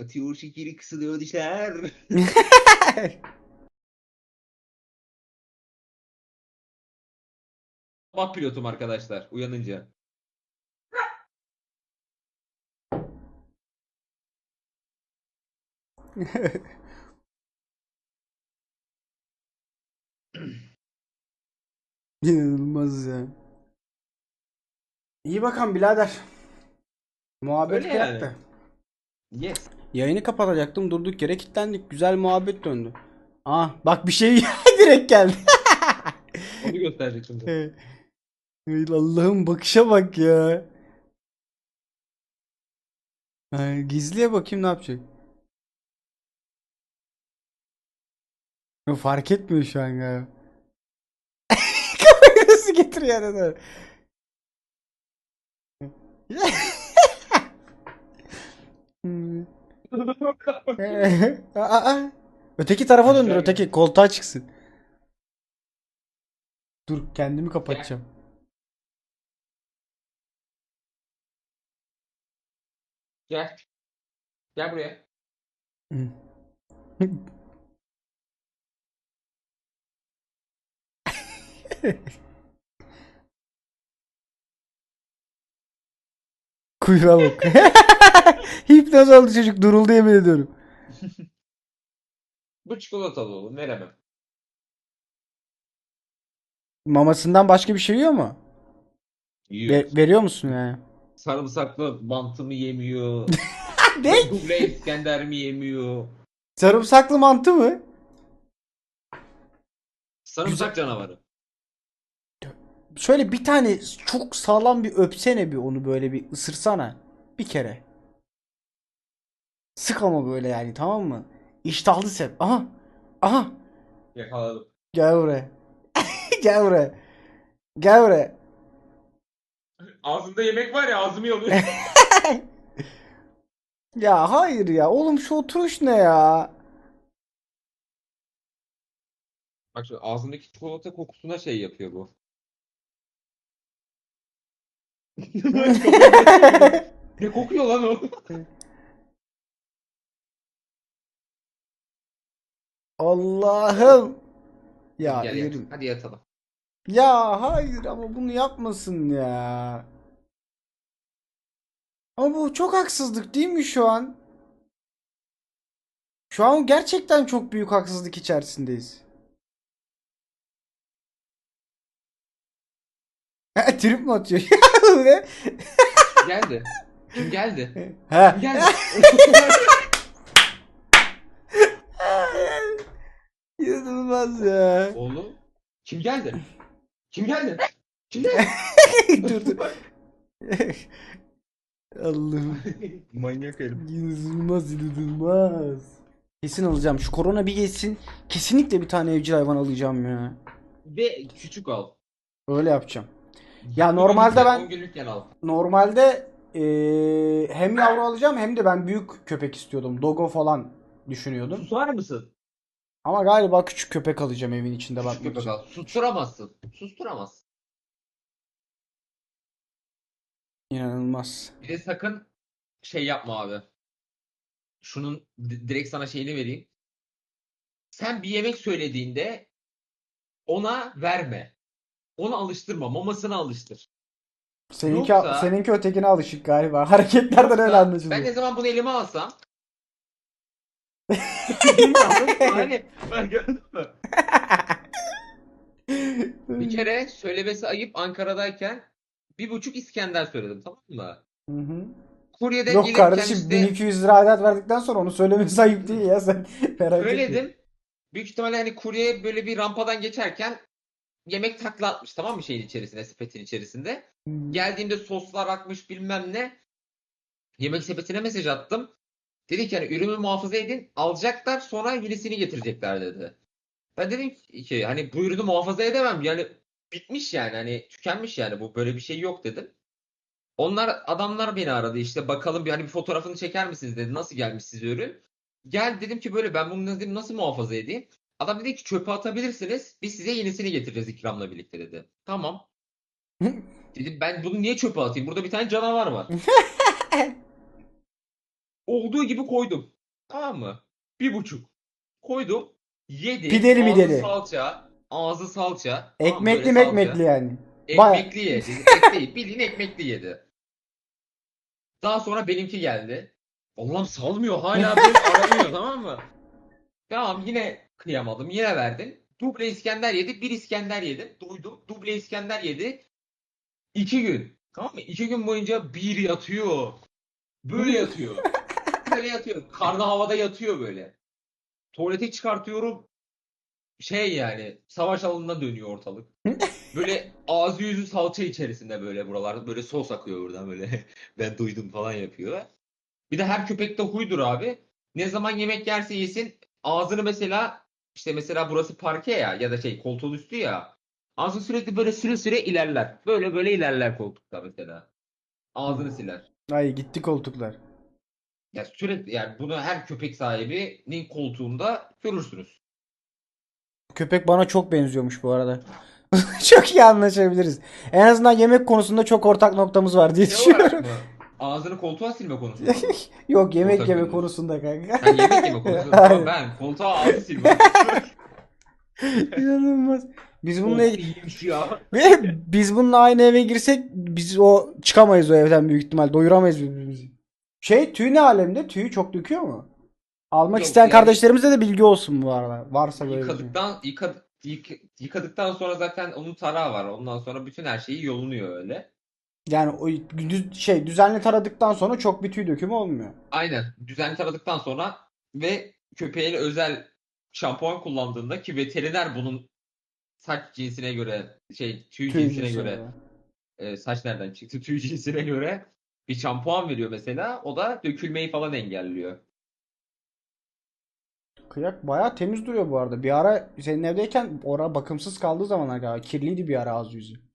Atıyor şekeri kısılıyor dişler. Sabah pilotum arkadaşlar uyanınca. İnanılmaz ya. İyi bakalım birader. Muhabbet Öyle yani. Yes. Yayını kapatacaktım durduk yere kilitlendik. Güzel muhabbet döndü. Ah bak bir şey direkt geldi. Onu gösterecektim. Ey Allah'ım bakışa bak ya. Ha, gizliye bakayım ne yapacak. Yok, fark etmiyor şu an galiba. Kafayı nasıl getiriyor arada? Hmm. Aa. Öteki tarafa döndür öteki koltuğa çıksın. Dur kendimi kapatacağım. Gel. Gel buraya. Kuyruğa bak. Hipnoz oldu çocuk duruldu yemin ediyorum. Bu çikolatalı oğlum veremem. Mamasından başka bir şey yiyor mu? Yiyor. Ve- veriyor musun yani? Sarımsaklı mantımı yemiyor. ne? Duble İskender mi yemiyor? Sarımsaklı mantı mı? Sarımsak canavarı. Şöyle bir tane çok sağlam bir öpsene bir onu böyle bir ısırsana. Bir kere. Sık ama böyle yani tamam mı? İştahlı sev. Aha. Aha. Yakaladım. Gel buraya. Gel buraya. Gel buraya. Ağzında yemek var ya ağzımı yalıyor. Ya hayır ya. Oğlum şu oturuş ne ya? Bak şu ağzındaki çikolata kokusuna şey yapıyor bu. Ne kokuyor lan o? Allah'ım. Ya Gel yerim. Hadi yatalım. Ya hayır ama bunu yapmasın ya. Ama bu çok haksızlık değil mi şu an? Şu an gerçekten çok büyük haksızlık içerisindeyiz. Trip mi atıyor? Ne? Geldi. Kim geldi? Ha. Kim geldi? İnanılmaz ya. Oğlum. Kim geldi? Kim geldi? Kim geldi? dur dur. Allah'ım. Manyak herif. İnanılmaz inanılmaz. Kesin alacağım. Şu korona bir geçsin. Kesinlikle bir tane evcil hayvan alacağım ya. Ve küçük al. Öyle yapacağım. Ya normalde ben- 10 günlükken al. Normalde eee, hem yavru alacağım hem de ben büyük köpek istiyordum. Dogo falan düşünüyordum. Susar mısın? Ama galiba küçük köpek alacağım evin içinde Küçük bakmak köpek için. al. Susturamazsın. Susturamazsın. İnanılmaz. Bir de sakın şey yapma abi. Şunun di- direkt sana şeyini vereyim. Sen bir yemek söylediğinde ona verme. Onu alıştırma. Mamasını alıştır. Seninki Yoksa- seninki ötekine alışık galiba. Hareketlerden öyle anlaşılıyor. Ben ne zaman bunu elime alsam hani bak gördün mü? Bir kere söylemesi ayıp Ankara'dayken bir buçuk İskender söyledim tamam mı? Hı hı. Kuryeden Yok gelirken kardeşim işte 1200 lira aidat verdikten sonra onu söylemesi ayıp değil ya sen merak etme. söyledim. Büyük ihtimalle hani kurye böyle bir rampadan geçerken yemek takla atmış tamam mı şeyin içerisine, sepetin içerisinde. Hı. Geldiğimde soslar akmış bilmem ne. Yemek sepetine mesaj attım. Dedi ki hani ürünü muhafaza edin. Alacaklar sonra yenisini getirecekler dedi. Ben dedim ki hani bu ürünü muhafaza edemem. Yani bitmiş yani hani tükenmiş yani bu böyle bir şey yok dedim. Onlar adamlar beni aradı işte bakalım bir hani bir fotoğrafını çeker misiniz dedi. Nasıl gelmiş size ürün? Gel dedim ki böyle ben bunu dedim nasıl muhafaza edeyim? Adam dedi ki çöpe atabilirsiniz. Biz size yenisini getireceğiz ikramla birlikte dedi. Tamam. Dedim ben bunu niye çöpe atayım? Burada bir tane canavar var. Olduğu gibi koydum. Tamam mı? Bir buçuk. Koydum. Yedi. Pideli ağzı mideli. salça. Ağzı salça. tamam? Ekmekli Böyle salça. mekmekli yani. Baya- Ekmekli yedi. Et değil. Bildiğin ekmekli yedi. Daha sonra benimki geldi. Allah'ım salmıyor. Hala böyle aramıyor tamam mı? Tamam yine kıyamadım. Yine verdim. Duble İskender yedi. Bir İskender yedim. Doydum. Duble İskender yedi. İki gün. Tamam mı? İki gün boyunca bir yatıyor. Böyle yatıyor. Böyle yatıyor. Karnı havada yatıyor böyle. Tuvalete çıkartıyorum. Şey yani savaş alanına dönüyor ortalık. Böyle ağzı yüzü salça içerisinde böyle buralar böyle sos akıyor buradan böyle. Ben duydum falan yapıyor. Bir de her köpekte huydur abi. Ne zaman yemek yerse yesin ağzını mesela işte mesela burası parke ya ya da şey koltuğun üstü ya. Ağzı sürekli böyle süre süre ilerler. Böyle böyle ilerler koltukta mesela. Ağzını siler. Ay gitti koltuklar. Ya sürekli yani bunu her köpek sahibinin koltuğunda görürsünüz. Köpek bana çok benziyormuş bu arada. Çok iyi anlaşabiliriz. En azından yemek konusunda çok ortak noktamız var diye düşünüyorum. Ağzını koltuğa silme konusunda. Yok yemek yeme konusunda kanka. Ha, yemek yeme konusunda. Ben koltuğa ağzı silme. İnanılmaz. Biz bununla ya. ve biz bununla aynı eve girsek biz o çıkamayız o evden büyük ihtimal. Doyuramayız birbirimizi. Şey tüy ne alemde? Tüyü çok döküyor mu? Almak Yok, isteyen yani- kardeşlerimize de bilgi olsun bu arada. Varsa böyle. Yıkadıktan yıka- yık- yıkadıktan sonra zaten onun tarağı var. Ondan sonra bütün her şeyi yolunuyor öyle. Yani o düz- şey düzenli taradıktan sonra çok bir tüy dökümü olmuyor. Aynen. Düzenli taradıktan sonra ve köpeğe özel şampuan kullandığında ki veteriner bunun saç cinsine göre şey tüy, Tüy cinsine cinsi göre e, saç nereden çıktı tüy cinsine göre bir şampuan veriyor mesela. O da dökülmeyi falan engelliyor. Kıyak bayağı temiz duruyor bu arada. Bir ara senin evdeyken ora bakımsız kaldığı zamanlar galiba. Kirliydi bir ara ağzı yüzü.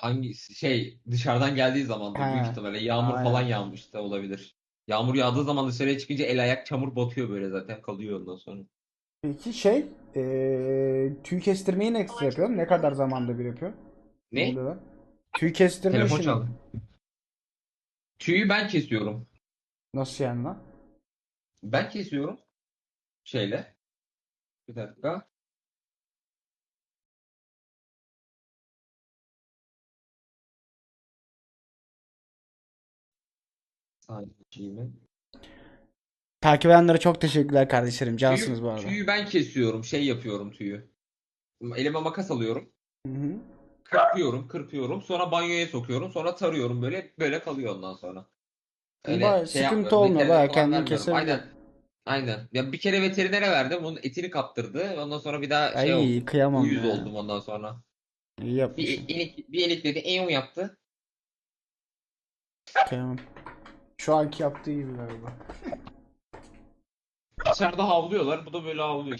Hangi şey dışarıdan geldiği zaman da büyük ihtimalle yağmur Aynen. falan yağmış da olabilir. Yağmur yağdığı zaman dışarıya çıkınca el ayak çamur batıyor böyle zaten kalıyor ondan sonra. Peki şey eee tüy kestirmeyi ne ekstra yapıyorsun? Ne kadar zamanda bir yapıyorsun? Ne? oluyor lan? Tüy kestirme Telefon işini. çaldı. Tüyü ben kesiyorum. Nasıl yani lan? Ben kesiyorum. Şeyle. Bir dakika. Saniye. Takip edenlere çok teşekkürler kardeşlerim. Cansınız bu arada. tüyü ben kesiyorum. Şey yapıyorum tüyü. Elime makas alıyorum. Hı hı. Kırpıyorum, kırpıyorum. Sonra banyoya sokuyorum. Sonra tarıyorum böyle. Böyle kalıyor ondan sonra. Öyle Bayağı şey sıkıntı yapmıyorum, olmuyor, veterinere bayağı falan kendin vermiyorum. Aynen. Aynen. Ya bir kere veterinere verdim. Onun etini kaptırdı. Ondan sonra bir daha şey Ay oldu. kıyamam Uyuz ya. oldum ondan sonra. İyi Bir yapmışsın. ilik, bir ilik dedi. Eyyum yaptı. Kıyamam. Şu anki yaptığı gibi galiba. Dışarıda havlıyorlar. Bu da böyle havlıyor.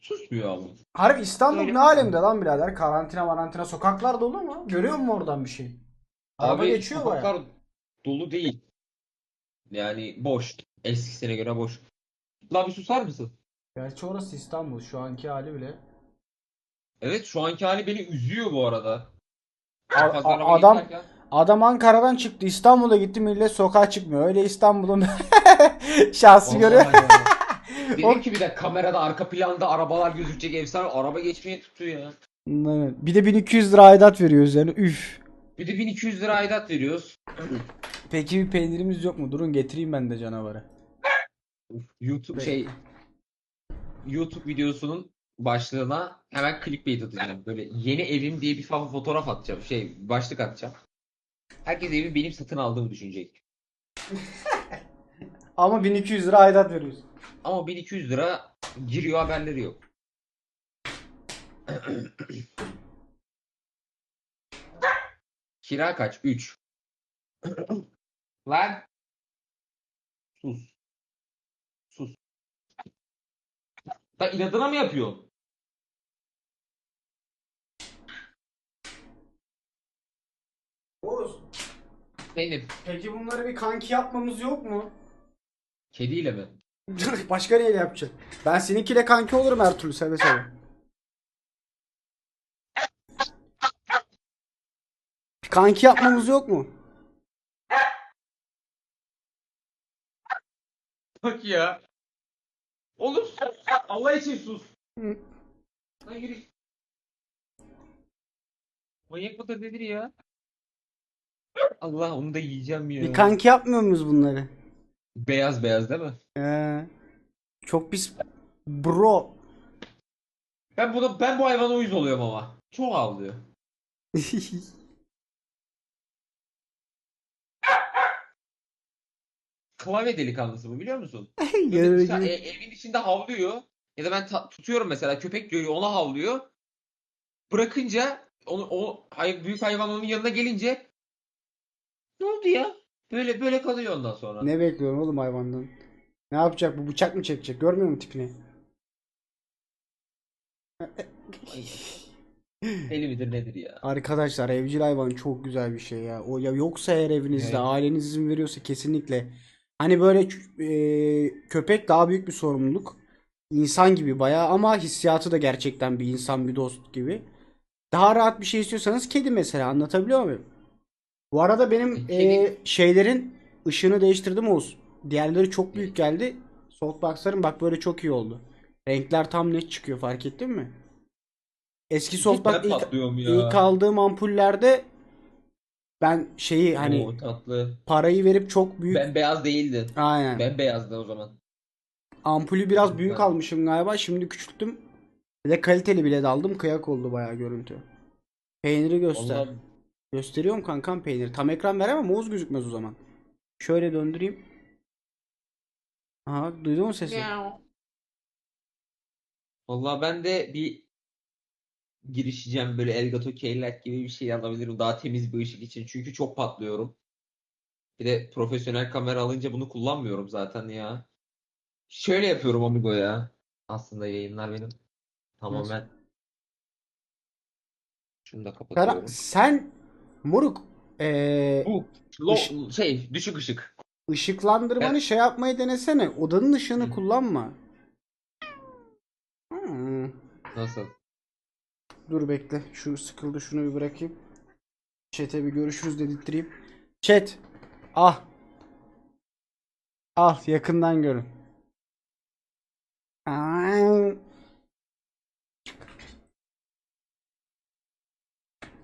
Susmuyor ama. Harbi İstanbul ne alemde lan birader? Karantina marantina sokaklar dolu mu? Görüyor musun oradan bir şey? Araba Abi geçiyor bayağı. sokaklar dolu değil. Yani boş. Eskisine göre boş. La bir susar mısın? Gerçi orası İstanbul. Şu anki hali bile. Evet şu anki hali beni üzüyor bu arada. A- a- adam geçerken- adam Ankara'dan çıktı. İstanbul'a gitti. Millet sokağa çıkmıyor. Öyle İstanbul'un şahsı görüyor. Dedim ki bir de kamerada arka planda arabalar gözükecek efsane araba geçmeye tutuyor ya. Evet. Bir de 1200 lira aidat veriyor üzerine. Üf. Bir de 1200 lira aidat veriyoruz. Peki bir peynirimiz yok mu? Durun getireyim ben de canavarı. YouTube şey YouTube videosunun başlığına hemen clickbait atacağım. Böyle yeni evim diye bir fotoğraf atacağım. Şey başlık atacağım. Herkes evi benim satın aldığımı düşünecek. Ama 1200 lira aidat veriyorsun. Ama 1200 lira giriyor haberleri yok. Kira kaç? 3. Lan. Sus. Sus. Ben inadına mı yapıyorsun? Oğuz. Benim. Peki bunları bir kanki yapmamız yok mu? Kediyle mi? Başka neyle yapacak? Ben seninkiyle kanki olurum her türlü seve seve. Bir kanki yapmamız yok mu? Bak ya. Oğlum sus. Allah için sus. Hı. Lan yürü. Manyak mıdır nedir ya? Allah onu da yiyeceğim ya. Bir kanki yapmıyor muyuz bunları? Beyaz beyaz değil mi? Ee, çok pis bro. Ben bunu ben bu hayvana uyuz oluyorum ama. Çok ağlıyor. Klavye delikanlısı bu biliyor musun? Böyle dışarı- e- evin içinde havlıyor. Ya da ben ta- tutuyorum mesela köpek görüyor ona havlıyor. Bırakınca onu o hay- büyük hayvan onun yanına gelince ne oldu ya? Böyle böyle kalıyor ondan sonra. Ne bekliyorsun oğlum hayvandan? Ne yapacak bu bıçak mı çekecek? Görmüyor musun tipini? Deli midir nedir ya? Arkadaşlar evcil hayvan çok güzel bir şey ya. O ya yoksa eğer evinizde Evet. aileniz izin veriyorsa kesinlikle. Hani böyle ç- e, köpek daha büyük bir sorumluluk. İnsan gibi bayağı ama hissiyatı da gerçekten bir insan bir dost gibi. Daha rahat bir şey istiyorsanız kedi mesela anlatabiliyor muyum? Bu arada benim E, e, kedi- şeylerin ışığını değiştirdim Oğuz. Diğerleri çok büyük geldi. Softbox'ların bak böyle çok iyi oldu. Renkler tam net çıkıyor fark ettin mi? Eski softbox Ben ilk, patlıyorum ya. İlk aldığım ampullerde ben şeyi hani Oo, tatlı. parayı verip çok büyük Ben beyaz değildi. aynen Ben beyazdı o zaman. ampulü biraz büyük Ben- almışım galiba şimdi küçülttüm bir de kaliteli bile de aldım kıyak oldu bayağı görüntü peyniri göster Vallahi gösteriyorum kankam peyniri tam ekran veremem Oğuz gözükmez o zaman şöyle döndüreyim Aha duydun mu sesi Vallahi ben de bir girişeceğim böyle Elgato Keylight gibi bir şey alabilirim daha temiz bir ışık için çünkü çok patlıyorum. Bir de profesyonel kamera alınca bunu kullanmıyorum zaten ya. Şöyle yapıyorum Amigo ya. Aslında yayınlar benim tamamen şunu da Ferhat, kapatıyorum. sen moruk ee, Bu lo- şey düşük ışık. ışıklandırmanı Evet. şey yapmayı denesene odanın ışığını Hı. kullanma Hmm. Nasıl? Dur bekle. Şu sıkıldı şunu bir bırakayım. Chat'e bir görüşürüz dedirttireyim. Chat. Ah. Al yakından görün. Aa.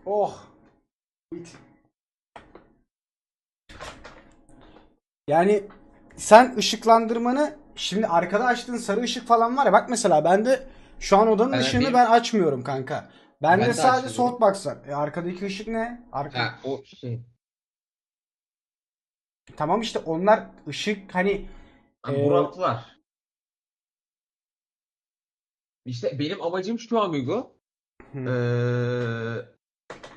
Oh. Bit. Yani sen ışıklandırmanı şimdi arkada açtığın sarı ışık falan var ya bak mesela bende şu an odanın Ben- ışığını benim- ben açmıyorum kanka. Bende Ben de sadece açmıyorum. softbox var. E arkadaki ışık ne? Arka. Ha, o şey. Tamam işte onlar ışık hani Ha, Ee, Buraklar. İşte benim amacım şu Amigo. Hı. Ee,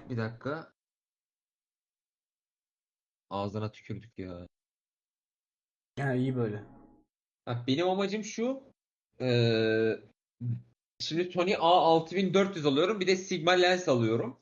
bir dakika. Ağzına tükürdük ya. yani iyi böyle. Bak benim amacım şu. Ee, şimdi Sony A6400 alıyorum. Bir de Sigma lens alıyorum.